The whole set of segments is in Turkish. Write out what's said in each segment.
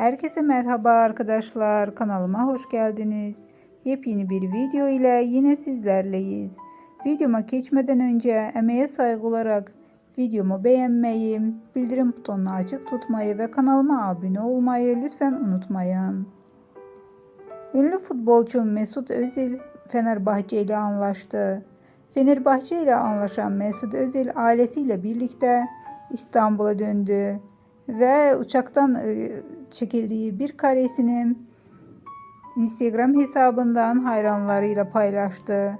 Herkese merhaba arkadaşlar. Kanalıma hoş geldiniz. Yepyeni bir video ile yine sizlerleyiz. Videoma geçmeden önce emeğe saygı olarak videomu beğenmeyi, bildirim butonunu açık tutmayı ve kanalıma abone olmayı lütfen unutmayın. Ünlü futbolcu Mesut Özil Fenerbahçe ile anlaştı. Fenerbahçe ile anlaşan Mesut Özil ailesiyle birlikte İstanbul'a döndü ve uçaktan e, çekildiği bir karesini Instagram hesabından hayranlarıyla paylaştı.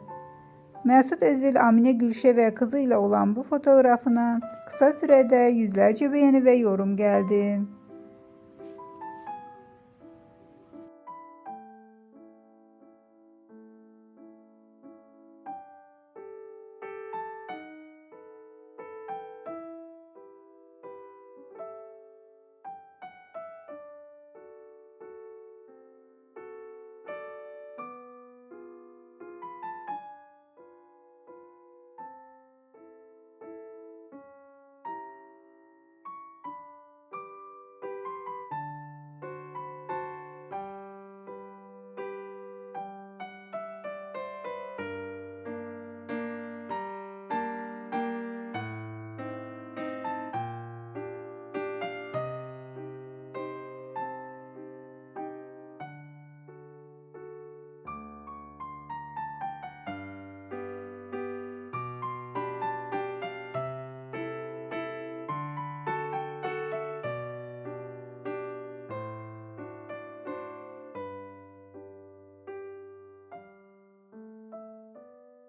Mesut Özil, Amine Gülşe ve kızıyla olan bu fotoğrafına kısa sürede yüzlerce beğeni ve yorum geldi.